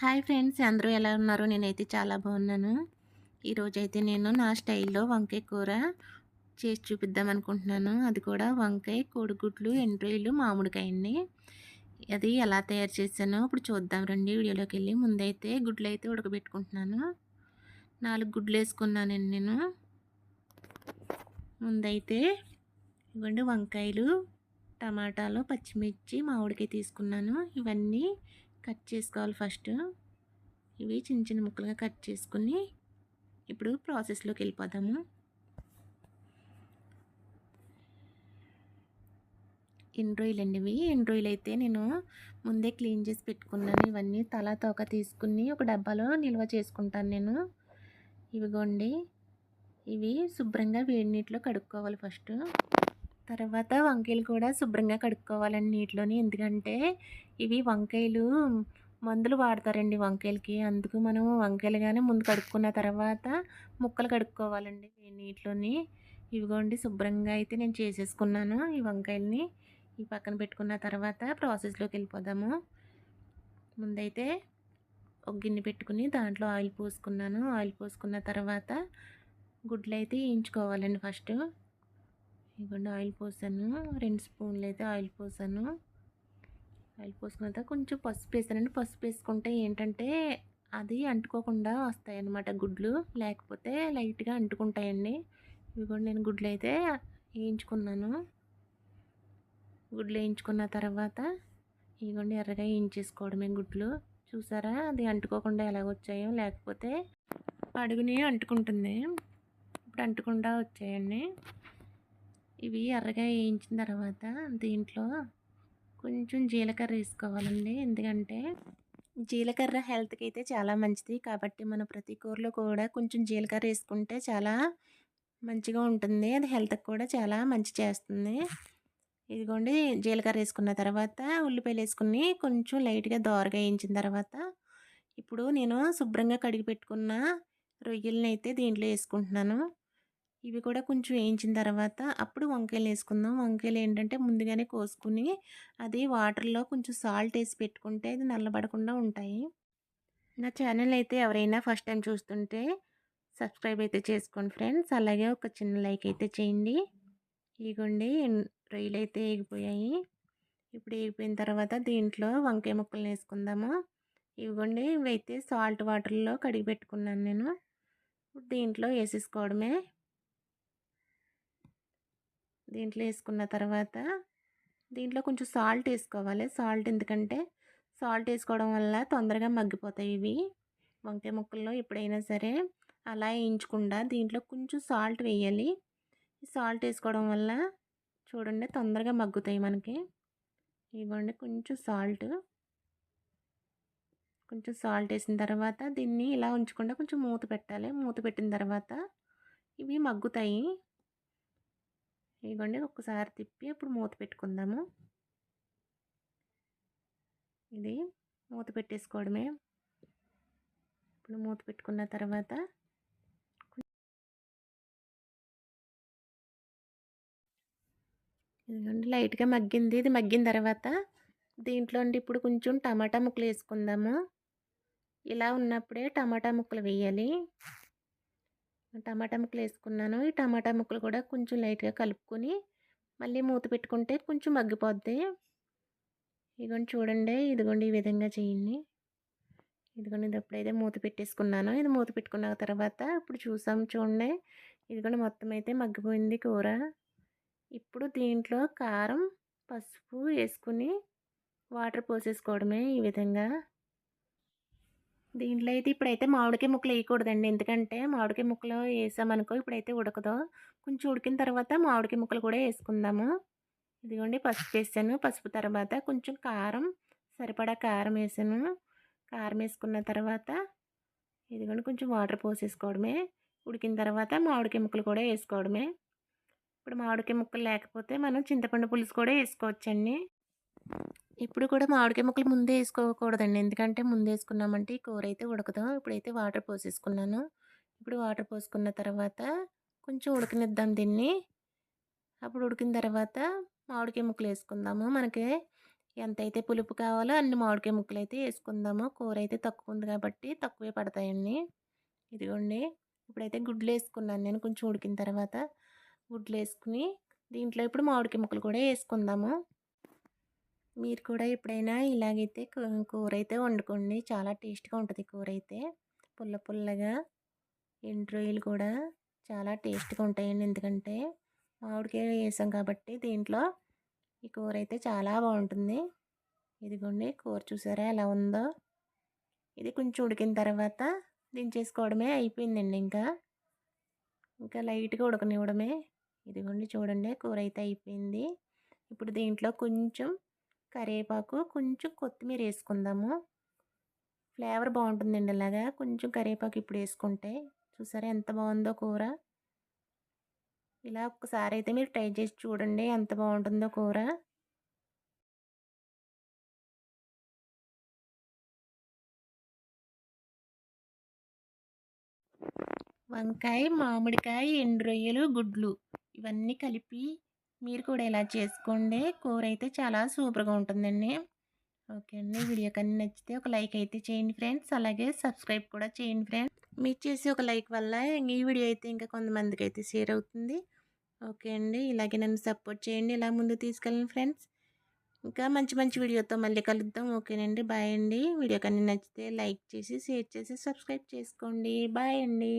Hi friends అందరూ ఎలా ఉన్నారు? నేనైతే చాలా బాగున్నాను. ఈరోజైతే నేను నా స్టైల్లో వంకాయ కూర చేసి చూపిద్దాం అనుకుంటున్నాను. అది కూడా వంకాయ కోడిగుడ్లు ఎండ్రాయిలు మామిడికాయ అండి అది ఎలా తయారు చేశానో ఇప్పుడు చూద్దాం రండి. వీడియోలోకి వెళ్ళి ముందైతే గుడ్లు అయితే ఉడకబెట్టుకుంటున్నాను. నాలుగు గుడ్లు వేసుకున్నానండి నేను. ముందైతే ఇవ్వండి వంకాయలు టమాటాలు పచ్చిమిర్చి మామిడికాయ తీసుకున్నాను. ఇవన్నీ కట్ చేసుకోవాలి ఫస్ట్. ఇవి చిన్న చిన్న ముక్కలుగా కట్ చేసుకుని ఇప్పుడు ప్రాసెస్లోకి వెళ్ళిపోదాము. ఎండ్రాయిల్ అండి ఇవి. ఎండ్రాయిల్ అయితే నేను ముందే క్లీన్ చేసి పెట్టుకున్నాను. ఇవన్నీ తల తోక తీసుకుని ఒక డబ్బాలో నిల్వ చేసుకుంటాను నేను. ఇవిగోండి. ఇవి శుభ్రంగా వేడి నీటిలో కడుక్కోవాలి ఫస్ట్. తర్వాత వంకాయలు కూడా శుభ్రంగా కడుక్కోవాలండి నీటిలోని. ఎందుకంటే ఇవి వంకాయలు మందులు వాడతారండి వంకాయలకి. అందుకు మనం వంకాయలు కానీ ముందు కడుక్కున్న తర్వాత ముక్కలు కడుక్కోవాలండి నీటిలోని. ఇవిగోండి శుభ్రంగా అయితే నేను చేసేసుకున్నాను ఈ వంకాయలని. ఈ పక్కన పెట్టుకున్న తర్వాత ప్రాసెస్లోకి వెళ్ళిపోదాము. ముందైతే ఒక గిన్నె పెట్టుకుని దాంట్లో ఆయిల్ పోసుకున్నాను. ఆయిల్ పోసుకున్న తర్వాత గుడ్లు అయితే వేయించుకోవాలండి ఫస్ట్. ఇవ్వండి ఆయిల్ పోసాను రెండు స్పూన్లు అయితే ఆయిల్ పోసాను. ఆయిల్ పోసుకున్న కొంచెం పసుపు వేసానండి పసుపు వేసుకుంటే ఏంటంటే అది అంటుకోకుండా వస్తాయన్నమాట గుడ్లు. లేకపోతే లైట్గా అంటుకుంటాయండి. ఇవి కూడా నేను గుడ్లు అయితే వేయించుకున్నాను. గుడ్లు వేయించుకున్న తర్వాత ఇదిగోండి ఎర్రగా వేయించేసుకోవడమే గుడ్లు. చూసారా? అది అంటుకోకుండా ఎలా వచ్చాయో? లేకపోతే అడుగుని అంటుకుంటుంది. ఇప్పుడు అంటుకుండా వచ్చాయండి. ఇవి ఎర్రగా వేయించిన తర్వాత దీంట్లో కొంచెం జీలకర్ర వేసుకోవాలండి. ఎందుకంటే జీలకర్ర హెల్త్కి అయితే చాలా మంచిది. కాబట్టి మన ప్రతి కూరలో కూడా కొంచెం జీలకర్ర వేసుకుంటే చాలా మంచిగా ఉంటుంది. అది హెల్త్కి కూడా చాలా మంచి చేస్తుంది. ఇదిగోండి జీలకర్ర వేసుకున్న తర్వాత ఉల్లిపాయలు వేసుకుని కొంచెం లైట్గా దోరగా వేయించిన తర్వాత ఇప్పుడు నేను శుభ్రంగా కడిగి పెట్టుకున్న రొయ్యలని అయితే దీంట్లో వేసుకుంటున్నాను. ఇవి కూడా కొంచెం వేయించిన తర్వాత అప్పుడు వంకాయలు వేసుకుందాం. వంకాయలు ఏంటంటే ముందుగానే కోసుకుని అది వాటర్లో కొంచెం సాల్ట్ వేసి పెట్టుకుంటే అది నల్లబడకుండా ఉంటాయి. నా ఛానల్ అయితే ఎవరైనా ఫస్ట్ టైం చూస్తుంటే సబ్స్క్రైబ్ అయితే చేసుకోండి ఫ్రెండ్స్. అలాగే ఒక చిన్న లైక్ అయితే చేయండి. ఇగోండి రొయ్యలు అయితే వేగిపోయాయి ఇప్పుడు వేగిపోయిన తర్వాత దీంట్లో వంకాయ ముక్కలు వేసుకుందాము. ఇవిగోండి ఇవైతే సాల్ట్ వాటర్లో కడిగి పెట్టుకున్నాను నేను. దీంట్లో వేసేసుకోవడమే. దీంట్లో వేసుకున్న తర్వాత దీంట్లో కొంచెం సాల్ట్ వేసుకోవాలి సాల్ట్ ఎందుకంటే సాల్ట్ వేసుకోవడం వల్ల తొందరగా మగ్గిపోతాయి ఇవి. వంకాయ ముక్కల్లో ఎప్పుడైనా సరే అలా వేయించకుండా దీంట్లో కొంచెం సాల్ట్ వేయాలి. సాల్ట్ వేసుకోవడం వల్ల చూడండి తొందరగా మగ్గుతాయి మనకి. ఇవ్వండి కొంచెం సాల్ట్. కొంచెం సాల్ట్ వేసిన తర్వాత దీన్ని ఇలా ఉంచకుండా కొంచెం మూత పెట్టాలి. మూత పెట్టిన తర్వాత ఇవి మగ్గుతాయి. ఇదిగోండి ఒక్కసారి తిప్పి ఇప్పుడు మూత పెట్టుకుందాము. ఇది మూత పెట్టేసుకోవడమే. ఇప్పుడు మూత పెట్టుకున్న తర్వాత ఇదిగోండి లైట్గా మగ్గింది. ఇది మగ్గిన తర్వాత దీంట్లో ఇప్పుడు కొంచెం టమాటా ముక్కలు వేసుకుందాము. ఇలా ఉన్నప్పుడే టమాటా ముక్కలు వేయాలి. టమాటా ముక్కలు వేసుకున్నాను ఈ టమాటా ముక్కలు కూడా కొంచెం లైట్గా కలుపుకొని మళ్ళీ మూత పెట్టుకుంటే కొంచెం మగ్గిపోద్ది. ఇదిగోండి చూడండి ఇదిగోండి ఈ విధంగా చేయండి. ఇదిగోండి ఇది ఎప్పుడైతే మూత పెట్టేసుకున్నాను ఇది మూత పెట్టుకున్న తర్వాత ఇప్పుడు చూసాం చూడండి. ఇదిగోండి మొత్తం అయితే మగ్గిపోయింది కూర. ఇప్పుడు దీంట్లో కారం పసుపు వేసుకుని వాటర్ పోసేసుకోవడమే ఈ విధంగా. దీంట్లో అయితే ఇప్పుడైతే మామిడికాయ ముక్కలు వేయకూడదండి. ఎందుకంటే మామిడికాయ ముక్కలు వేసామనుకో ఇప్పుడైతే ఉడకదు. కొంచెం ఉడికిన తర్వాత మామిడికాయ ముక్కలు కూడా వేసుకుందాము. ఇదిగోండి పసుపు వేసాను. పసుపు తర్వాత కొంచెం కారం సరిపడా కారం వేసాను. కారం వేసుకున్న తర్వాత ఇదిగోండి కొంచెం వాటర్ పోసేసుకోవడమే. ఉడికిన తర్వాత మామిడికాయ ముక్కలు కూడా వేసుకోవడమే. ఇప్పుడు మామిడికాయ ముక్కలు లేకపోతే మనం చింతపండు పులుసు కూడా వేసుకోవచ్చండి. ఇప్పుడు కూడా మామిడికాయ ముక్కలు ముందే వేసుకోకూడదండి. ఎందుకంటే ముందే వేసుకున్నామంటే ఈ కూర అయితే ఉడకదు. ఇప్పుడైతే వాటర్ పోసేసుకున్నాను. ఇప్పుడు వాటర్ పోసుకున్న తర్వాత కొంచెం ఉడకనిద్దాం దీన్ని. అప్పుడు ఉడికిన తర్వాత మామిడికాయ ముక్కలు వేసుకుందాము. మనకి ఎంతైతే పులుపు కావాలో అన్ని మామిడికాయ అయితే వేసుకుందాము. కూర అయితే తక్కువ ఉంది కాబట్టి తక్కువే పడతాయండి. ఇదిగోండి. ఇప్పుడైతే గుడ్లు వేసుకున్నాను నేను కొంచెం ఉడికిన తర్వాత. గుడ్లు వేసుకుని దీంట్లో ఇప్పుడు మామిడికాయ ముక్కలు కూడా వేసుకుందాము. మీరు కూడా ఎప్పుడైనా ఇలాగైతే కూర అయితే వండుకోండి. చాలా టేస్ట్గా ఉంటుంది కూర అయితే పుల్ల పుల్లగా ఎండు కూడా చాలా టేస్ట్గా ఉంటాయండి. ఎందుకంటే మామిడికాయ వేసాం కాబట్టి దీంట్లో ఈ కూర అయితే చాలా బాగుంటుంది. ఇదిగోండి కూర చూసారా ఎలా ఉందో. ఇది కొంచెం ఉడికిన తర్వాత దించేసుకోవడమే అయిపోయిందండి ఇంకా. ఇంకా లైట్గా ఉడకనివ్వడమే. ఇదిగోండి చూడండి కూర అయితే అయిపోయింది. ఇప్పుడు దీంట్లో కొంచెం కరివేపాకు కొంచెం కొత్తిమీర వేసుకుందాము. ఫ్లేవర్ బాగుంటుందండి అలాగా కొంచెం కరివేపాకు ఇప్పుడు వేసుకుంటే. చూసారా ఎంత బాగుందో కూర. ఇలా ఒక్కసారి అయితే మీరు ట్రై చేసి చూడండి ఎంత బాగుంటుందో కూర. వంకాయ మామిడికాయ ఎండు రొయ్యలు గుడ్లు ఇవన్నీ కలిపి మీరు కూడా ఇలా చేసుకోండి. కూర అయితే చాలా సూపర్గా ఉంటుందండి. ఓకే అండి. వీడియో కానీ నచ్చితే ఒక లైక్ అయితే చేయండి ఫ్రెండ్స్. అలాగే సబ్స్క్రైబ్ కూడా చేయండి ఫ్రెండ్స్. మీరు చేసి ఒక లైక్ వల్ల ఈ వీడియో అయితే ఇంకా కొంతమందికి అయితే షేర్ అవుతుంది. ఓకే అండి. ఇలాగే నన్ను సపోర్ట్ చేయండి. ఇలా ముందు తీసుకెళ్ళండి ఫ్రెండ్స్. ఇంకా మంచి మంచి వీడియోతో మళ్ళీ కలుద్దాం. ఓకేనండి. బాయ్ అండి. వీడియో కానీ నచ్చితే లైక్ చేసి షేర్ చేసి సబ్స్క్రైబ్ చేసుకోండి. బాయ్ అండి.